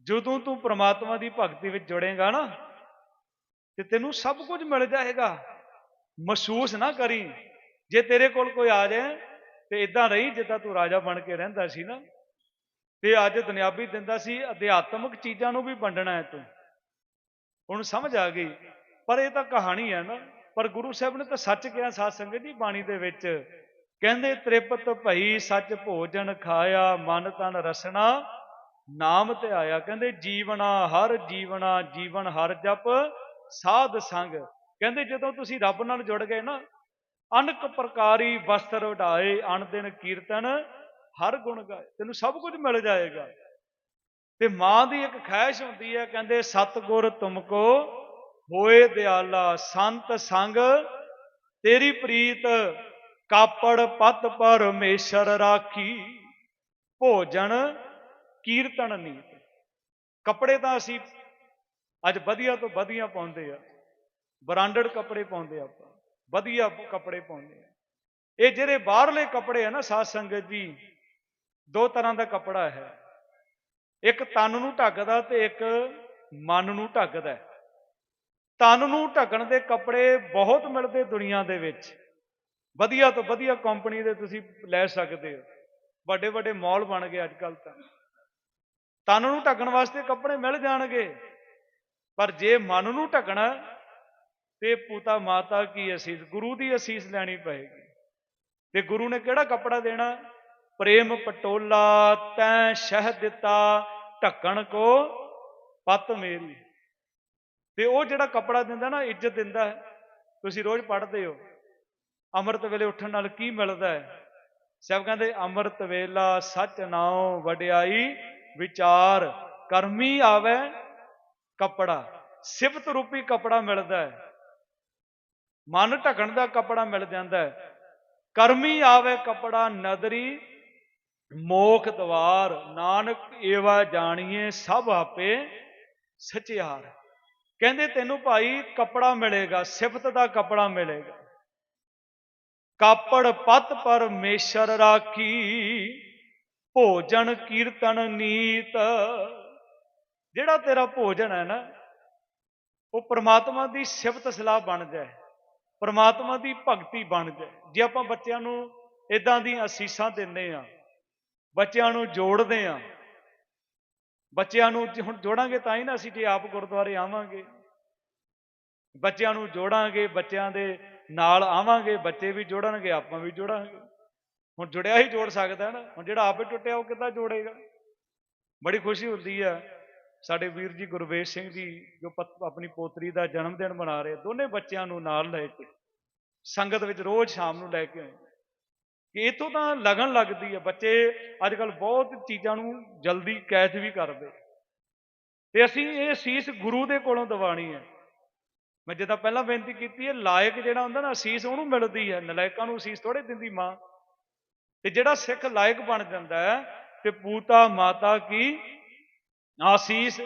ਜਦੋਂ ਤੂੰ ਪ੍ਰਮਾਤਮਾ ਦੀ ਭਗਤੀ ਵਿੱਚ ਜੁੜੇਗਾ ਨਾ, ਤੇ ਤੈਨੂੰ ਸਭ ਕੁਝ ਮਿਲ ਜਾਏਗਾ। ਮਹਿਸੂਸ ਨਾ ਕਰੀ। ਜੇ ਤੇਰੇ ਕੋਲ ਕੋਈ ਆ ਜਾਏ, ਤੇ ਇਦਾਂ ਰਹੀ ਜਿੱਦਾਂ ਤੂੰ ਰਾਜਾ ਬਣ ਕੇ ਰਹਿੰਦਾ ਸੀ ਨਾ। ਤੇ ਅੱਜ ਦੁਨਿਆਵੀ ਦਿੰਦਾ ਸੀ, ਅਧਿਆਤਮਿਕ ਚੀਜ਼ਾਂ ਨੂੰ ਵੀ ਵੰਡਣਾ ਹੈ ਤੂੰ। ਹੁਣ ਸਮਝ ਆ ਗਈ, ਪਰ ਇਹ ਤਾਂ ਕਹਾਣੀ ਹੈ ਨਾ। ਪਰ ਗੁਰੂ ਸਾਹਿਬ ਨੇ ਤਾਂ ਸੱਚ ਕਿਹਾ ਸਾਧ ਸੰਗਤ ਦੀ ਬਾਣੀ ਦੇ ਵਿੱਚ, ਕਹਿੰਦੇ, ਤ੍ਰਿਪਤ ਭਈ ਸੱਚ ਭੋਜਨ ਖਾਇਆ, ਮਨ ਤਨ ਰਸਨਾ ਨਾਮ ਤੇ ਆਇਆ। ਕਹਿੰਦੇ ਜੀਵਨਾ ਹਰ ਜੀਵਨਾ ਜੀਵਨ ਹਰ ਜਪ, ਸਾਧ ਸੰਗ। ਕਹਿੰਦੇ, ਜਦੋਂ ਤੁਸੀਂ ਰੱਬ ਨਾਲ ਜੁੜ ਗਏ ਨਾ, ਅਨਕ ਪ੍ਰਕਾਰੀ ਵਸਤਰ ਉਡਾਏ, ਅਣ ਦਿਨ ਕੀਰਤਨ ਹਰ ਗੁਣ ਗਾਏ ਤੈਨੂੰ ਸਭ ਕੁਝ ਮਿਲ ਜਾਏਗਾ। ਤੇ ਮਾਂ ਦੀ ਇੱਕ ਖਾਹਿਸ਼ ਹੁੰਦੀ ਹੈ, ਕਹਿੰਦੇ, ਸਤਗੁਰ ਤੁਮਕੋ ਹੋਏ ਦਿਆਲਾ, ਸੰਤ ਸੰਗ, ਤੇਰੀ ਪ੍ਰੀਤ ਕਾਪੜ ਪਤ ਪਰਮੇਸ਼ਰ ਰਾਖੀ, ਭੋਜਨ ਕੀਰਤਨ ਨੀਤ। ਕੱਪੜੇ ਤਾਂ ਅਸੀਂ ਅੱਜ ਵਧੀਆ ਤੋਂ ਵਧੀਆ ਪਾਉਂਦੇ ਆ। ਬ੍ਰਾਂਡਡ ਕੱਪੜੇ ਪਾਉਂਦੇ ਆਪਾਂ। ਵਧੀਆ ਕੱਪੜੇ ਪਾਉਂਦੇ ਆ। ਇਹ ਜਿਹੜੇ ਬਾਹਰਲੇ ਕੱਪੜੇ ਆ ਨਾ, ਸਾਧ ਸੰਗਤ ਜੀ ਦੋ ਤਰ੍ਹਾਂ ਦਾ ਕੱਪੜਾ ਹੈ। ਇੱਕ ਤਨ ਨੂੰ ਢੱਕਦਾ ਤੇ ਇੱਕ ਮਨ ਨੂੰ ਢੱਕਦਾ ਤਨ ਨੂੰ ਢੱਕਣ ਦੇ ਕੱਪੜੇ ਬਹੁਤ ਮਿਲਦੇ ਦੁਨੀਆ ਦੇ ਵਿੱਚ। ਵਧੀਆ ਤੋਂ ਵਧੀਆ ਕੰਪਨੀ ਦੇ ਤੁਸੀਂ ਲੈ ਸਕਦੇ ਹੋ। ਵੱਡੇ ਵੱਡੇ ਮਾਲ ਬਣ ਗਏ ਅੱਜ ਕੱਲ ਤਾਂ। ਤਨ ਨੂੰ ਢੱਕਣ ਵਾਸਤੇ ਕੱਪੜੇ ਮਿਲ ਜਾਣਗੇ। ਪਰ ਜੇ ਮਨ ਨੂੰ ਢੱਕਣਾ ਤੇ ਪੁੱਤਾ ਮਾਤਾ ਕੀ ਅਸੀਸ, ਗੁਰੂ ਦੀ ਅਸੀਸ ਲੈਣੀ ਪਏਗੀ। ਤੇ ਗੁਰੂ ਨੇ ਕਿਹੜਾ ਕੱਪੜਾ ਦੇਣਾ? ਪ੍ਰੇਮ ਪਟੋਲਾ ਤੈ ਸ਼ਹਿ ਦਿੱਤਾ, ਢੱਕਣ ਕੋ ਪਤ ਮੇਰੀ। ਤੇ ਉਹ ਜਿਹੜਾ ਕੱਪੜਾ ਦਿੰਦਾ ਨਾ, ਇੱਜ਼ਤ ਦਿੰਦਾ ਹੈ। ਤੁਸੀਂ ਰੋਜ਼ ਪੜ੍ਹਦੇ ਹੋ, ਅੰਮ੍ਰਿਤ ਵੇਲੇ ਉੱਠਣ ਨਾਲ ਕੀ ਮਿਲਦਾ ਹੈ? ਸਭ ਕਹਿੰਦੇ, ਅੰਮ੍ਰਿਤ ਵੇਲਾ ਸੱਚ ਨਾਉ ਵਡਿਆਈ ਵਿਚਾਰ, ਕਰਮੀ ਆਵੇ ਕੱਪੜਾ। ਸਿਫਤ ਰੂਪੀ ਕੱਪੜਾ ਮਿਲਦਾ ਹੈ। ਮਨ ਢਕਣ ਦਾ ਕੱਪੜਾ ਮਿਲ ਜਾਂਦਾ ਹੈ। ਕਰਮੀ ਆਵੇ ਕੱਪੜਾ, ਨਦਰੀ ਮੋਖ ਦਵਾਰ, ਨਾਨਕ ਏਵਾ ਜਾਣੀਏ, ਸਭ ਆਪੇ ਸਚਿਆਰ। ਕਹਿੰਦੇ ਤੈਨੂੰ ਭਾਈ ਕੱਪੜਾ ਮਿਲੇਗਾ, ਸਿਫਤ ਦਾ ਕੱਪੜਾ ਮਿਲੇਗਾ। ਕਾਪੜ ਪਤ ਪਰਮੇਸ਼ਰ ਰਾਖੀ, ਭੋਜਨ ਕੀਰਤਨ ਨੀਤ। ਜਿਹੜਾ ਤੇਰਾ ਭੋਜਨ ਹੈ ਨਾ, ਉਹ ਪ੍ਰਮਾਤਮਾ ਦੀ ਸਿਫਤ ਸਲਾਹ ਬਣ ਜਾਏ, ਪ੍ਰਮਾਤਮਾ ਦੀ ਭਗਤੀ ਬਣ ਜਾਏ। ਜੇ ਆਪਾਂ ਬੱਚਿਆਂ ਨੂੰ ਇਦਾਂ ਦੀਆਂ ਅਸੀਸਾਂ ਦਿੰਨੇ ਆ ਬੱਚਿਆਂ ਨੂੰ ਜੋੜਦੇ ਆ। ਬੱਚਿਆਂ ਨੂੰ ਜੇ ਹੁਣ ਜੋੜਾਂਗੇ ਤਾਂ ਹੀ ਨਾ ਅਸੀਂ ਜੇ ਆਪ ਗੁਰਦੁਆਰੇ ਆਵਾਂਗੇ। ਬੱਚਿਆਂ ਨੂੰ ਜੋੜਾਂਗੇ, ਬੱਚਿਆਂ ਦੇ ਨਾਲ ਆਵਾਂਗੇ, ਬੱਚੇ ਵੀ ਜੋੜਨਗੇ, ਆਪਾਂ ਵੀ ਜੋੜਾਂਗੇ। ਹੁਣ ਜੁੜਿਆ ਹੀ ਜੋੜ ਸਕਦਾ ਨਾ। ਹੁਣ ਜਿਹੜਾ ਆਪੇ ਟੁੱਟਿਆ ਉਹ ਕਿੱਦਾਂ ਜੋੜੇਗਾ? ਬੜੀ ਖੁਸ਼ੀ ਹੁੰਦੀ ਆ। ਸਾਡੇ ਵੀਰ ਜੀ ਗੁਰਵੇਸ਼ ਸਿੰਘ ਜੀ, ਜੋ ਪਤ- ਆਪਣੀ ਪੋਤਰੀ ਦਾ ਜਨਮ ਦਿਨ ਮਨਾ ਰਹੇ ਦੋਨੇ ਬੱਚਿਆਂ ਨੂੰ ਨਾਲ ਲੈ ਕੇ, ਸੰਗਤ ਵਿੱਚ ਰੋਜ਼ ਸ਼ਾਮ ਨੂੰ ਲੈ ਕੇ ਆਏ। ਕਿ ਇਥੋਂ ਤਾਂ ਲਗਨ ਲੱਗਦੀ ਹੈ ਬੱਚੇ ਅੱਜ ਕੱਲ ਬਹੁਤ ਚੀਜ਼ਾਂ ਨੂੰ ਜਲਦੀ ਕੈਚ ਵੀ ਕਰਦੇ। ਤੇ ਅਸੀਂ ਇਹ ਸੀਸ ਗੁਰੂ ਦੇ ਕੋਲੋਂ ਦਿਵਾਣੀ ਹੈ। ਮੈਂ ਜਿੱਦਾਂ ਪਹਿਲਾਂ ਬੇਨਤੀ ਕੀਤੀ ਹੈ, ਲਾਇਕ ਜਿਹੜਾ ਹੁੰਦਾ ਨਾ ਅਸੀਸ, ਉਹਨੂੰ ਮਿਲਦੀ ਹੈ। ਨਲਾਇਕਾਂ ਨੂੰ ਅਸੀਸ ਥੋੜੇ ਦਿੰਦੀ ਮਾਂ। ਤੇ ਜਿਹੜਾ ਸਿੱਖ ਲਾਇਕ ਬਣ ਜਾਂਦਾ ਹੈ, ਤੇ ਪੂਤਾ, ਮਾਤਾ ਕੀ? ਆਸੀਸ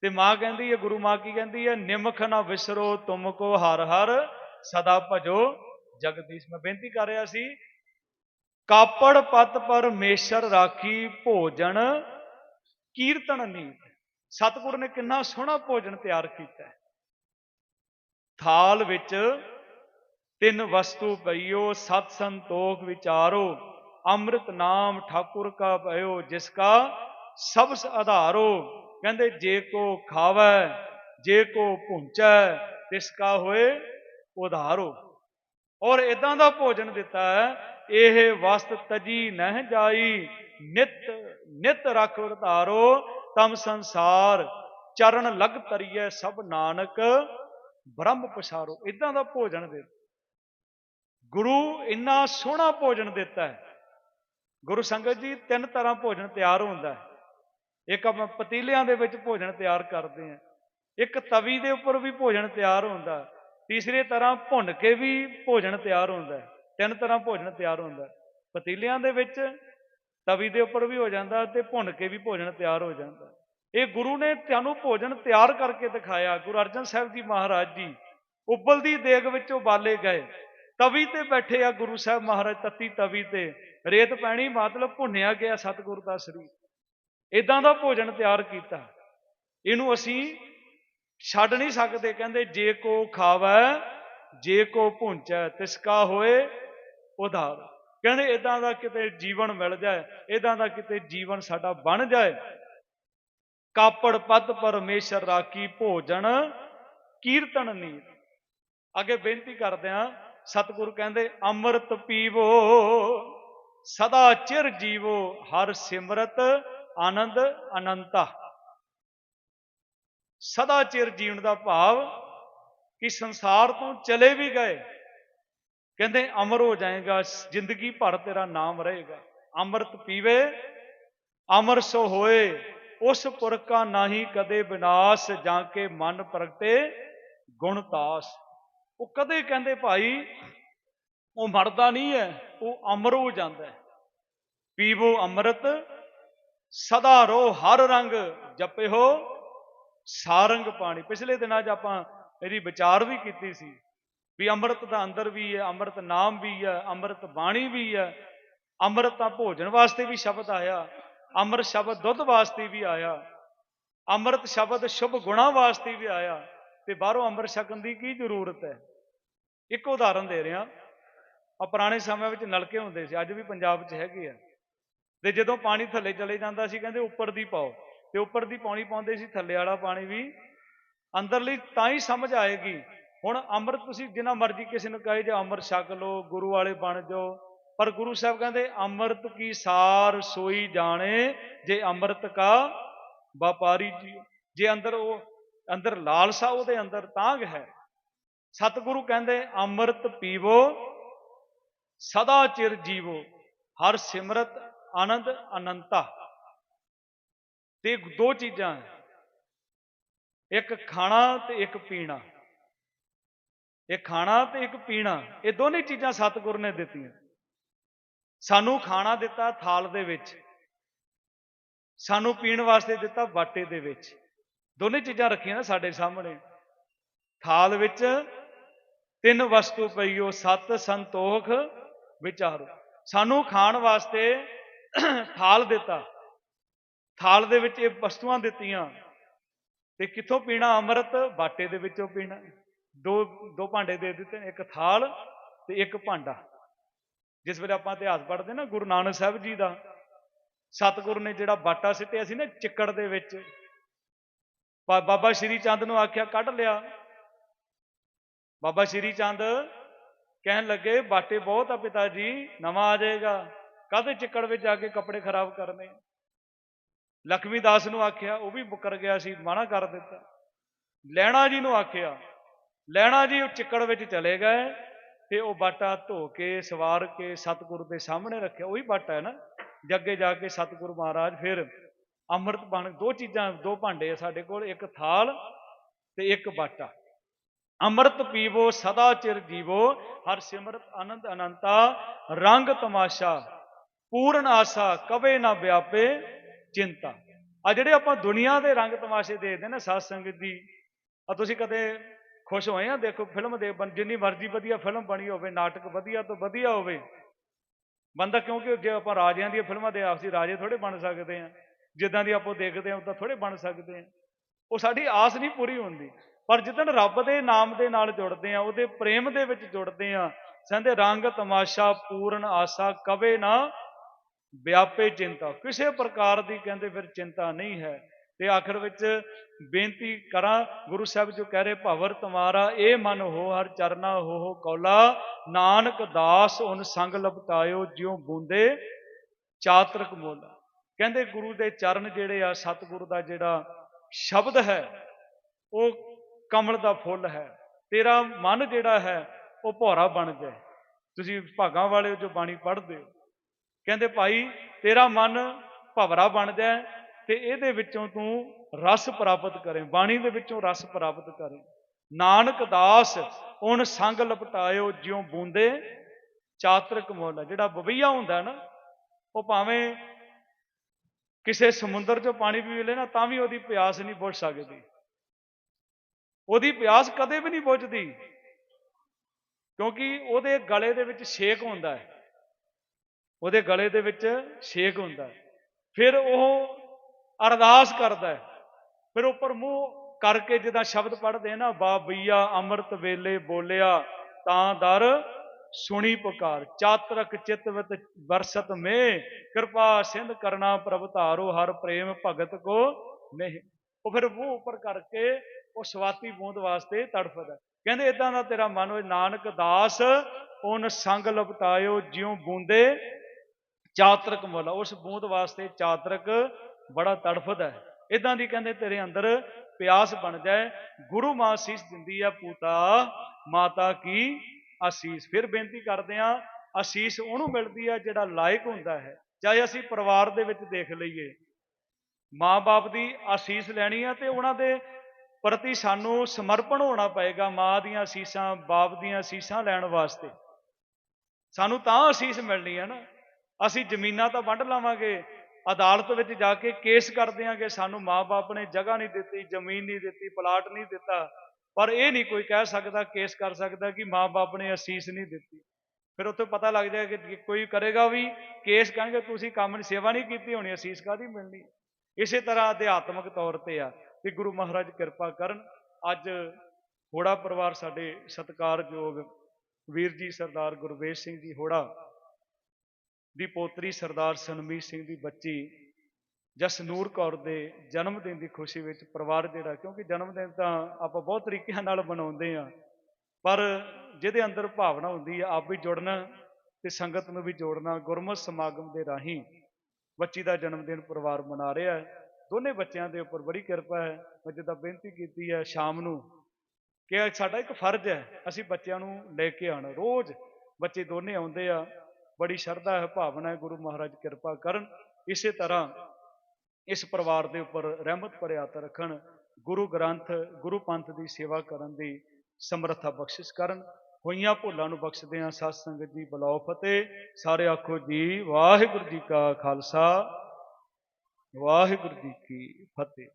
ਤੇ ਮਾਂ ਕਹਿੰਦੀ ਹੈ, ਗੁਰੂ ਮਾਂ ਕੀ ਕਹਿੰਦੀ ਹੈ? ਨਿਮਖ ਨਾ ਵਿਸਰੋ, ਤੁਮ ਕੋ ਹਰ ਹਰ ਸਦਾ ਭਜੋ ਜਗਦੀਸ਼। ਮੈਂ ਬੇਨਤੀ ਕਰ ਰਿਹਾ ਸੀ ਕਾਪੜ ਪਤ ਪਰਮੇਸ਼ਰ ਰਾਖੀ ਭੋਜਨ, ਕੀਰਤਨ ਨੀਤ ਸਤਿਗੁਰ ਨੇ ਕਿੰਨਾ ਸੋਹਣਾ ਭੋਜਨ ਤਿਆਰ ਕੀਤਾ ਹੈ। ਥਾਲ ਵਿੱਚ ਤਿੰਨ ਵਸਤੂ ਪਈਓ, ਸਤ ਸੰਤੋਖ ਵਿਚਾਰੋ, ਅੰਮ੍ਰਿਤ ਨਾਮ ਠਾਕੁਰ ਕਾ ਭਇਓ, ਜਿਸ ਕਾ ਸਬਸ ਆਧਾਰੋ। ਕਹਿੰਦੇ, ਜੇ ਕੋ ਖਾਵੈ, ਜੇ ਕੋ ਭੁੰਚੈ, ਤਿਸ ਕਾ ਹੋਏ ਉਧਾਰੋ। ਔਰ ਇਦਾਂ ਦਾ ਭੋਜਨ ਦਿੱਤਾ ਹੈ ਇਹ ਵਸਤ ਤਜੀ ਨਹਿ ਜਾਈ, ਨਿਤ ਨਿਤ ਰਖ ਉਤਾਰੋ ਤਮ ਸੰਸਾਰ ਚਰਨ ਲਗ ਤਰੀਏ ਸਭ ਨਾਨਕ, ਬ੍ਰਹਮ ਪਛਾਰੋ ਇਦਾਂ ਦਾ ਭੋਜਨ ਦੇ ਗੁਰੂ ਇੰਨਾ ਸੋਹਣਾ ਭੋਜਨ ਦਿੱਤਾ ਹੈ ਗੁਰੂ ਸੰਗਤ ਜੀ, ਤਿੰਨ ਤਰ੍ਹਾਂ ਭੋਜਨ ਤਿਆਰ ਹੁੰਦਾ ਹੈ ਇੱਕ ਆਪਾਂ ਪਤੀਲਿਆਂ ਦੇ ਵਿੱਚ ਭੋਜਨ ਤਿਆਰ ਕਰਦੇ ਹਾਂ ਇੱਕ ਤਵੀ ਦੇ ਉੱਪਰ ਵੀ ਭੋਜਨ ਤਿਆਰ ਹੁੰਦਾ ਹੈ। ਤੀਸਰੀ ਤਰ੍ਹਾਂ ਭੁੰਨ ਕੇ ਵੀ ਭੋਜਨ ਤਿਆਰ ਹੁੰਦਾ ਹੈ। ਤਿੰਨ ਤਰ੍ਹਾਂ ਭੋਜਨ ਤਿਆਰ ਹੁੰਦਾ ਪਤੀਲਿਆਂ ਦੇ ਵਿੱਚ ਤਵੀ ਦੇ ਉੱਪਰ ਵੀ ਹੋ ਜਾਂਦਾ ਤੇ ਭੁੰਨ ਕੇ ਵੀ ਭੋਜਨ ਤਿਆਰ ਹੋ ਜਾਂਦਾ ਇਹ ਗੁਰੂ ਨੇ ਤੁਹਾਨੂੰ ਭੋਜਨ ਤਿਆਰ ਕਰਕੇ ਦਿਖਾਇਆ। ਗੁਰੂ ਅਰਜਨ ਸਾਹਿਬ ਜੀ ਮਹਾਰਾਜ ਜੀ ਉਬਲਦੀ ਦੇਗ ਵਿੱਚ ਉਬਾਲੇ ਗਏ। ਤਵੀ ਤੇ ਬੈਠੇ ਆ ਗੁਰੂ ਸਾਹਿਬ ਮਹਾਰਾਜ ਤੱਤੀ ਤਵੀ ਤੇ। ਰੇਤ ਪੈਣੀ, ਮਤਲਬ ਭੁੰਨਿਆ ਗਿਆ ਸਤਿਗੁਰ ਦਾ ਸਰੀਰ। ਇਦਾਂ ਦਾ ਭੋਜਨ ਤਿਆਰ ਕੀਤਾ। ਇਹਨੂੰ ਅਸੀਂ ਛੱਡ ਨਹੀਂ ਸਕਦੇ। ਕਹਿੰਦੇ, ਜੇ ਕੋ ਖਾਵੈ, ਜੇ ਕੋ ਭੁੰਚੈ, ਤਿਸਕਾ ਹੋਏ ਉਧਾਰ। ਕਹਿੰਦੇ ਇਦਾਂ ਦਾ ਕਿਤੇ ਜੀਵਨ ਮਿਲ ਜਾਏ ਇਦਾਂ ਦਾ ਕਿਤੇ ਜੀਵਨ ਸਾਡਾ ਬਣ ਜਾਏ, ਕਾਪੜ ਪਤ ਪਰਮੇਸ਼ਰ ਰਾਖੀ ਭੋਜਨ ਕੀਰਤਨ ਨੀਤ। ਅੱਗੇ ਬੇਨਤੀ ਕਰਦੇ ਆ ਸਤਿਗੁਰੂ ਕਹਿੰਦੇ, ਅੰਮ੍ਰਿਤ ਪੀਵੋ, ਸਦਾ ਚਿਰ ਜੀਵੋ, ਹਰ ਸਿਮਰਤ ਆਨੰਦ ਅਨੰਤਾ। ਸਦਾ ਚਿਰ ਜੀਣ ਦਾ ਭਾਵ ਕਿ ਸੰਸਾਰ ਤੋਂ ਚਲੇ ਵੀ ਗਏ ਕਹਿੰਦੇ, ਅਮਰ ਹੋ ਜਾਏਗਾ, ਜ਼ਿੰਦਗੀ ਭਰ ਤੇਰਾ ਨਾਮ ਰਹੇਗਾ। ਅੰਮ੍ਰਿਤ ਪੀਵੇ, ਅਮਰ ਸੋ ਹੋਏ, ਉਸ ਪੁਰਖਾ ਨਾਹੀ ਕਦੇ ਵਿਨਾਸ਼, ਜਾਂ ਕੇ ਮਨ ਪ੍ਰਗਟੇ ਗੁਣਤਾਸ ਉਹ ਕਦੇ ਕਹਿੰਦੇ, ਭਾਈ, ਉਹ ਮਰਦਾ ਨਹੀਂ ਹੈ, ਉਹ ਅਮਰ ਹੋ ਜਾਂਦਾ ਪੀਵੋ ਅੰਮ੍ਰਿਤ, ਸਦਾ ਰੋ ਹਰ ਰੰਗ ਜਪਿਓ ਸਾਰੰਗ ਪਾਣੀ। ਪਿਛਲੇ ਦਿਨਾਂ 'ਚ ਆਪਾਂ ਇਹਦੀ ਵਿਚਾਰ ਵੀ ਕੀਤੀ ਸੀ ਵੀ ਅੰਮ੍ਰਿਤ ਦਾ ਅੰਦਰ ਵੀ ਹੈ, ਅੰਮ੍ਰਿਤ ਨਾਮ ਵੀ ਹੈ, ਅੰਮ੍ਰਿਤ ਬਾਣੀ ਵੀ ਹੈ। ਅੰਮ੍ਰਿਤ ਤਾਂ ਭੋਜਨ ਵਾਸਤੇ ਵੀ ਸ਼ਬਦ ਆਇਆ, ਅੰਮ੍ਰਿਤ ਸ਼ਬਦ ਦੁੱਧ ਵਾਸਤੇ ਵੀ ਆਇਆ, ਅੰਮ੍ਰਿਤ ਸ਼ਬਦ ਸ਼ੁਭ ਗੁਣਾ ਵਾਸਤੇ ਵੀ ਆਇਆ। ਤੇ ਬਾਹਰੋਂ ਅੰਮ੍ਰਿਤ ਛਕਣ ਦੀ ਕੀ ਜ਼ਰੂਰਤ ਹੈ? ਇੱਕ ਉਦਾਹਰਨ ਦੇ ਰਿਹਾ। ਆ ਪੁਰਾਣੇ ਸਮਿਆਂ ਵਿੱਚ ਨਲਕੇ ਹੁੰਦੇ ਸੀ, ਅੱਜ ਵੀ ਪੰਜਾਬ 'ਚ ਹੈਗੇ ਆ। ਤੇ ਜਦੋਂ ਪਾਣੀ ਥੱਲੇ ਚਲੇ ਜਾਂਦਾ ਸੀ, ਕਹਿੰਦੇ ਉੱਪਰ ਦੀ ਪਾਓ। ਤੇ ਉੱਪਰ ਦੀ ਪਾਣੀ ਪਾਉਂਦੇ ਸੀ, ਥੱਲੇ ਵਾਲਾ ਪਾਣੀ ਵੀ ਅੰਦਰਲੀ ਤਾਂ ਹੀ ਸਮਝ ਆਏਗੀ ਹੁਣ ਅੰਮ੍ਰਿਤ ਤੁਸੀਂ ਜਿੰਨਾ ਮਰਜ਼ੀ ਕਿਸੇ ਨੂੰ ਕਹੇ, ਜੇ ਅੰਮ੍ਰਿਤ ਛਕ ਲਓ, ਗੁਰੂ ਵਾਲੇ ਬਣ ਜਾਓ। ਪਰ ਗੁਰੂ ਸਾਹਿਬ ਕਹਿੰਦੇ, ਅੰਮ੍ਰਿਤ ਕੀ ਸਾਰ ਸੋਈ ਜਾਣੇ, ਜੇ ਅੰਮ੍ਰਿਤ ਕਾ ਵਪਾਰੀ ਜੀ। ਜੇ ਅੰਦਰ ਉਹ, ਅੰਦਰ ਲਾਲਸਾ ਉਹਦੇ ਅੰਦਰ ਤਾਂਗ ਹੈ। ਸਤਿਗੁਰੂ ਕਹਿੰਦੇ, ਅੰਮ੍ਰਿਤ ਪੀਵੋ, ਸਦਾ ਚਿਰ ਜੀਵੋ, ਹਰ ਸਿਮਰਤ ਆਨੰਦ ਅਨੰਤਾ। ਤੇ ਦੋ ਚੀਜ਼ਾਂ ਇੱਕ ਖਾਣਾ ਤੇ ਇੱਕ ਪੀਣਾ। ਇਹ ਖਾਣਾ ਤੇ ਇੱਕ ਪੀਣਾ, ਇਹ ਦੋਨੇ ਚੀਜ਼ਾਂ ਸਤਿਗੁਰ ਨੇ ਦਿੱਤੀਆਂ। ਸਾਨੂੰ ਖਾਣਾ ਦਿੱਤਾ ਥਾਲ ਦੇ ਵਿੱਚ, ਸਾਨੂੰ ਪੀਣ ਵਾਸਤੇ ਦਿੱਤਾ ਬਾਟੇ ਦੇ ਵਿੱਚ। ਦੋਨੇ ਚੀਜ਼ਾਂ ਰੱਖੀਆਂ ਸਾਡੇ ਸਾਹਮਣੇ। ਥਾਲ ਵਿੱਚ ਤਿੰਨ ਵਸਤੂ ਪਈਓ, ਸਤ ਸੰਤੋਖ ਵਿਚਾਰੋ। ਸਾਨੂੰ ਖਾਣ ਵਾਸਤੇ ਥਾਲ ਦਿੱਤਾ। ਥਾਲ ਦੇ ਵਿੱਚ ਇਹ ਵਸਤੂਆਂ ਦਿੱਤੀਆਂ। ਤੇ ਕਿੱਥੋਂ ਪੀਣਾ? ਅੰਮ੍ਰਿਤ ਬਾਟੇ ਦੇ ਵਿੱਚੋਂ ਪੀਣਾ। ਦੋ ਦੋ ਭਾਂਡੇ ਦੇ ਦਿੱਤੇ ਨੇ, ਇੱਕ ਥਾਲ ਤੇ ਇੱਕ ਭਾਂਡਾ। ਜਿਸ ਵੇਲੇ ਆਪਾਂ ਇਤਿਹਾਸ ਪੜ੍ਹਦੇ ਨਾ ਗੁਰੂ ਨਾਨਕ ਸਾਹਿਬ ਜੀ ਦਾ ਸਤਿਗੁਰ ਨੇ ਜਿਹੜਾ ਬਾਟਾ ਸਿੱਟਿਆ ਸੀ ਨਾ ਚਿੱਕੜ ਦੇ ਵਿੱਚ ਬਾਬਾ ਸ਼੍ਰੀ ਚੰਦ ਨੂੰ ਆਖਿਆ ਕੱਢ ਲਿਆ। ਬਾਬਾ ਸ਼੍ਰੀ ਚੰਦ ਕਹਿਣ ਲੱਗੇ ਬਾਟੇ ਬਹੁਤ ਆ ਪਿਤਾ ਜੀ ਨਵਾਂ ਆ ਜਾਏਗਾ। ਕਾਹਦੇ ਚਿੱਕੜ ਵਿੱਚ ਆ ਕੇ ਕੱਪੜੇ ਖਰਾਬ ਕਰਨੇ? ਲਖਮੀ ਦਾਸ ਨੂੰ ਆਖਿਆ ਉਹ ਵੀ ਮੁੱਕਰ ਗਿਆ ਸੀ ਮਾਣਾ ਕਰ ਦਿੱਤਾ। ਲੈਣਾ ਜੀ ਨੂੰ ਆਖਿਆ ਲੈਣਾ ਜੀ, ਉਹ ਚਿੱਕੜ ਵਿੱਚ ਚਲੇ ਗਏ ਤੇ ਉਹ ਬਾਟਾ ਧੋ ਕੇ, ਸਵਾਰ ਕੇ ਸਤਿਗੁਰੂ ਦੇ ਸਾਹਮਣੇ ਰੱਖਿਆ। ਉਹੀ ਬਾਟਾ ਹੈ ਨਾ ਜੱਗੇ ਜਾ ਕੇ ਸਤਿਗੁਰੂ ਮਹਾਰਾਜ ਫਿਰ ਅੰਮ੍ਰਿਤ ਬਣ, ਦੋ ਚੀਜ਼ਾਂ, ਦੋ ਭਾਂਡੇ ਆ ਸਾਡੇ ਕੋਲ, ਇੱਕ ਥਾਲ ਤੇ ਇੱਕ ਬਾਟਾ। ਅੰਮ੍ਰਿਤ ਪੀਵੋ, ਸਦਾ ਚਿਰ ਜੀਵੋ, ਹਰ ਸਿਮਰਤ ਆਨੰਦ ਅਨੰਤਾ, ਰੰਗ ਤਮਾਸ਼ਾ, ਪੂਰਨ ਆਸਾ, ਕਵੇ ਨਾ ਵਿਆਪੇ ਚਿੰਤਾ। ਆ ਜਿਹੜੇ ਆਪਾਂ ਦੁਨੀਆ ਦੇ ਰੰਗ ਤਮਾਸ਼ੇ ਦੇਖਦੇ ਨਾ ਸਾਧ ਸੰਗਤ ਦੀ ਆ ਤੁਸੀਂ ਕਦੇ ਖੁਸ਼ ਹੋਏ ਆ? ਦੇਖੋ, ਫਿਲਮ ਦੇ ਬਣ- ਜਿੰਨੀ ਮਰਜ਼ੀ ਵਧੀਆ ਫਿਲਮ ਬਣੀ ਹੋਵੇ, ਨਾਟਕ ਵਧੀਆ ਤੋਂ ਵਧੀਆ ਹੋਵੇ। ਬੰਦਾ ਕਿਉਂਕਿ ਜੇ ਆਪਾਂ ਰਾਜਿਆਂ ਦੀਆਂ ਫਿਲਮਾਂ ਦੇ ਆਪਸੀ ਰਾਜੇ ਥੋੜੇ ਬਣ ਸਕਦੇ ਆ। ਜਿੱਦਾਂ ਦੀ ਆਪਾਂ ਦੇਖਦੇ ਆ, ਉਦਾਂ ਥੋੜੇ ਬਣ ਸਕਦੇ ਆ। ਉਹ ਸਾਡੀ ਆਸ ਨਹੀਂ ਪੂਰੀ ਹੁੰਦੀ। ਪਰ ਜਿੱਦਣ ਰੱਬ ਦੇ ਨਾਮ ਦੇ ਨਾਲ ਜੁੜਦੇ ਆ, ਉਹਦੇ ਪ੍ਰੇਮ ਦੇ ਵਿੱਚ ਜੁੜਦੇ ਆ ਕਹਿੰਦੇ ਰੰਗ ਤਮਾਸ਼ਾ, ਪੂਰਨ ਆਸਾ, ਕਵੇ ਨਾ, ਵਿਆਪੇ ਚਿੰਤਾ। ਕਿਸੇ ਪ੍ਰਕਾਰ ਦੀ ਕਹਿੰਦੇ ਫਿਰ ਚਿੰਤਾ ਨਹੀਂ ਹੈ। ਤੇ ਆਖਰ ਵਿੱਚ ਬੇਨਤੀ ਕਰਾਂ, ਗੁਰੂ ਸਾਹਿਬ ਜੋ ਕਹਿ ਰਹੇ, ਭਵਰ ਤੁਮਾਰਾ ਇਹ ਮਨ ਹੋ ਹਰ ਚਰਨਾ, ਹੋ ਹੋ ਕੌਲਾ। ਨਾਨਕ ਦਾਸ ਉਨ ਸੰਗ ਲਪਟਾਇਓ, ਜਿਉ ਬੂੰਦੇ ਚਾਤਰਕ ਮੋਲਾ। ਕਹਿੰਦੇ ਗੁਰੂ ਦੇ ਚਰਨ ਜਿਹੜੇ ਆ, ਸਤਿਗੁਰੂ ਦਾ ਜਿਹੜਾ ਸ਼ਬਦ ਹੈ, ਉਹ ਕਮਲ ਦਾ ਫੁੱਲ ਹੈ। ਤੇਰਾ ਮਨ ਜਿਹੜਾ ਹੈ, ਉਹ ਭੌਰਾ ਬਣ ਜਾਏ। ਤੁਸੀਂ ਭਾਗਾਂ ਵਾਲੇ ਜੋ ਬਾਣੀ ਪੜ੍ਹਦੇ ਹੋ। ਕਹਿੰਦੇ ਭਾਈ, ਤੇਰਾ ਮਨ ਭਵਰਾ ਬਣ ਜਾਏ ਤੇ ਇਹਦੇ ਵਿੱਚੋਂ ਤੂੰ ਰਸ ਪ੍ਰਾਪਤ ਕਰੇ, ਬਾਣੀ ਦੇ ਵਿੱਚੋਂ ਰਸ ਪ੍ਰਾਪਤ ਕਰੇ। ਨਾਨਕ ਦਾਸ ਉਹਨ ਸੰਗ ਲਪਟਾਇਓ, ਜਿਉ ਬੂੰਦੇ ਚਾਤਰਕ ਮੁੱਲ ਜਿਹੜਾ ਬਵਈਆ ਹੁੰਦਾ ਨਾ, ਉਹ ਭਾਵੇਂ ਕਿਸੇ ਸਮੁੰਦਰ ਚੋਂ ਪਾਣੀ ਪੀ ਲੇ ਨਾ, ਤਾਂ ਵੀ ਉਹਦੀ ਪਿਆਸ ਨਹੀਂ ਬੁੱਝ ਸਕਦੀ। ਉਹਦੀ ਪਿਆਸ ਕਦੇ ਵੀ ਨਹੀਂ ਬੁੱਝਦੀ, ਕਿਉਂਕਿ ਉਹਦੇ ਗਲੇ ਦੇ ਵਿੱਚ ਛੇਕ ਹੁੰਦਾ ਹੈ। ਉਹਦੇ ਗਲੇ ਦੇ ਵਿੱਚ ਛੇਕ ਹੁੰਦਾ ਫਿਰ ਉਹ ਅਰਦਾਸ ਕਰਦਾ ਹੈ। ਫਿਰ ਉੱਪਰ ਮੂੰਹ ਕਰਕੇ ਜਿਹਦਾ ਸ਼ਬਦ ਪੜ੍ਹਦੇ ਨਾ ਬਾਬਈਆ ਅੰਮ੍ਰਿਤ ਵੇਲੇ ਬੋਲਿਆ, ਤਾਂ ਦਰ ਸੁਣੀ ਪੁਕਾਰ। ਚਾਤਰਕ ਚਿਤ ਵਰਸਤ ਮੇ, ਕਿਰਪਾ ਸਿੰਧ ਕਰਨਾ ਪ੍ਰਭ ਧਾਰੋ, ਹਰ ਪ੍ਰੇਮ ਭਗਤ ਕੋ ਨਹੀਂ। ਉਹ ਫਿਰ ਮੂੰਹ ਉੱਪਰ ਕਰਕੇ ਉਹ ਸਵਾਤੀ ਬੂੰਦ ਵਾਸਤੇ ਤੜਫਦਾ ਕਹਿੰਦੇ ਇਦਾਂ ਦਾ ਤੇਰਾ ਮਨ ਹੋਏ, ਨਾਨਕ ਦਾਸ ਉਹਨ ਸੰਗ ਲਪਟਾਇਓ, ਜਿਉ ਬੂੰਦੇ ਚਾਤਰਕ ਮੁੱਲ ਉਸ ਬੂੰਦ ਵਾਸਤੇ ਚਾਤਰਕ ਬੜਾ ਤੜਫਦਾ ਹੈ। ਇਦਾਂ ਦੀ ਕਹਿੰਦੇ ਤੇਰੇ ਅੰਦਰ ਪਿਆਸ ਬਣ ਜਾਏ, ਗੁਰੂ ਮਾਂ ਸੀਸ ਦਿੰਦੀ ਆ ਪੂਤਾ, ਮਾਤਾ ਕੀ ਅਸੀਸ। ਫਿਰ ਬੇਨਤੀ ਕਰਦੇ ਆ ਅਸੀਸ ਉਹਨੂੰ ਮਿਲਦੀ ਆ ਜਿਹੜਾ ਲਾਇਕ ਹੁੰਦਾ ਹੈ। ਚਾਹੇ ਅਸੀਂ ਪਰਿਵਾਰ ਦੇ ਵਿੱਚ ਦੇਖ ਲਈਏ, ਮਾਂ-ਬਾਪ ਦੀ ਅਸੀਸ ਲੈਣੀ ਆ ਤੇ ਉਹਨਾਂ ਦੇ ਪ੍ਰਤੀ ਸਾਨੂੰ ਸਮਰਪਣ ਹੋਣਾ ਪਏਗਾ ਮਾਂ ਦੀਆਂ ਅਸੀਸਾਂ, ਬਾਪ ਦੀਆਂ ਅਸੀਸਾਂ ਲੈਣ ਵਾਸਤੇ। ਸਾਨੂੰ ਤਾਂ ਅਸੀਸ ਮਿਲਣੀ ਹੈ ਨਾ। ਅਸੀਂ ਜ਼ਮੀਨਾਂ ਤਾਂ ਵੰਡ ਲਾਵਾਂਗੇ ਅਦਾਲਤ ਵਿੱਚ ਜਾ ਕੇ ਕੇਸ ਕਰ ਕਿ ਸਾਨੂੰ ਮਾਪੇ ਨੇ ਜਗ੍ਹਾ ਨਹੀਂ ਦਿੱਤੀ, ਜ਼ਮੀਨ ਨਹੀਂ ਦਿੱਤੀ, ਪਲਾਟ ਨਹੀਂ ਦਿੱਤਾ, ਪਰ ਇਹ ਨਹੀਂ ਕੋਈ ਕਹਿ ਸਕਦਾ, ਕੇਸ ਕਰ ਸਕਦਾ ਕਿ ਮਾਪੇ ਨੇ ਅਸੀਸ ਨਹੀਂ ਦਿੱਤੀ। ਫਿਰ ਉੱਥੇ ਪਤਾ ਲੱਗ ਜਾਏਗਾ ਕਿ ਕੋਈ ਕਰੇਗਾ ਵੀ ਕੇਸ, ਕਹਿਣਗੇ ਤੁਸੀਂ ਕੰਮ ਦੀ ਸੇਵਾ ਨਹੀਂ ਕੀਤੀ ਹੋਣੀ, ਅਸੀਸ ਕਾਦੀ ਮਿਲਣੀ? ਇਸੇ ਤਰ੍ਹਾਂ ਅਧਿਆਤਮਿਕ ਤੌਰ ਤੇ ਆ ਕਿ ਗੁਰੂ ਮਹਾਰਾਜ ਕਿਰਪਾ ਕਰਨ। ਅੱਜ ਹੋੜਾ ਪਰਿਵਾਰ ਸਾਡੇ ਸਤਿਕਾਰਯੋਗ ਵੀਰ ਜੀ ਸਰਦਾਰ ਗੁਰਵੇਸ਼ ਸਿੰਘ ਜੀ ਹੋੜਾ ਦੀ ਪੋਤਰੀ ਸਰਦਾਰ ਸਨਮੀਤ ਸਿੰਘ ਦੀ ਬੱਚੀ ਜਸਨੂਰ ਕੌਰ ਦੇ ਜਨਮ ਦਿਨ ਦੀ ਖੁਸ਼ੀ ਵਿੱਚ ਪਰਿਵਾਰ ਜਿਹੜਾ, ਕਿਉਂਕਿ ਜਨਮ ਦਿਨ ਤਾਂ ਆਪਾਂ ਬਹੁਤ ਤਰੀਕਿਆਂ ਨਾਲ ਮਨਾਉਂਦੇ ਆ ਪਰ ਜਿਹਦੇ ਅੰਦਰ ਭਾਵਨਾ ਹੁੰਦੀ ਆ, ਆਪ ਵੀ ਜੁੜਨਾ ਤੇ ਸੰਗਤ ਨੂੰ ਵੀ ਜੋੜਨਾ, ਗੁਰਮਤਿ ਸਮਾਗਮ ਦੇ ਰਾਹੀਂ ਬੱਚੀ ਦਾ ਜਨਮ ਦਿਨ ਪਰਿਵਾਰ ਮਨਾ ਰਿਹਾ ਹੈ। ਦੋਨੇ ਬੱਚਿਆਂ ਦੇ ਉੱਪਰ ਬੜੀ ਕਿਰਪਾ ਹੈ। ਮੈਂ ਜਿੱਦਾਂ ਬੇਨਤੀ ਕੀਤੀ ਹੈ ਸ਼ਾਮ ਨੂੰ ਕਿ ਸਾਡਾ ਇੱਕ ਫਰਜ਼ ਹੈ, ਅਸੀਂ ਬੱਚਿਆਂ ਨੂੰ ਲੈ ਕੇ ਆਣਾ ਰੋਜ਼ ਬੱਚੇ ਦੋਨੇ ਆਉਂਦੇ ਆ ਬੜੀ ਸ਼ਰਧਾ ਹੈ, ਭਾਵਨਾ ਹੈ, ਗੁਰੂ ਮਹਾਰਾਜ ਕਿਰਪਾ ਕਰਨ। ਇਸੇ ਤਰ੍ਹਾਂ ਇਸ ਪਰਿਵਾਰ ਦੇ ਉੱਪਰ ਰਹਿਮਤ ਭਰਿਆ ਹੱਥ ਰੱਖਣ, ਗੁਰੂ ਗ੍ਰੰਥ, ਗੁਰੂ ਪੰਥ ਦੀ ਸੇਵਾ ਕਰਨ ਦੀ ਸਮਰੱਥਾ ਬਖਸ਼ਿਸ਼ ਕਰਨ। ਹੋਈਆਂ ਭੁੱਲਾਂ ਨੂੰ ਬਖਸ਼ਦੇ ਹਾਂ ਸਤ ਸੰਗਤ ਜੀ, ਬਲਾਓ ਫਤਿਹ। ਸਾਰੇ ਆਖੋ ਜੀ, ਵਾਹਿਗੁਰੂ ਜੀ ਕਾ ਖਾਲਸਾ, ਵਾਹਿਗੁਰੂ ਜੀ ਕੀ ਫਤਿਹ।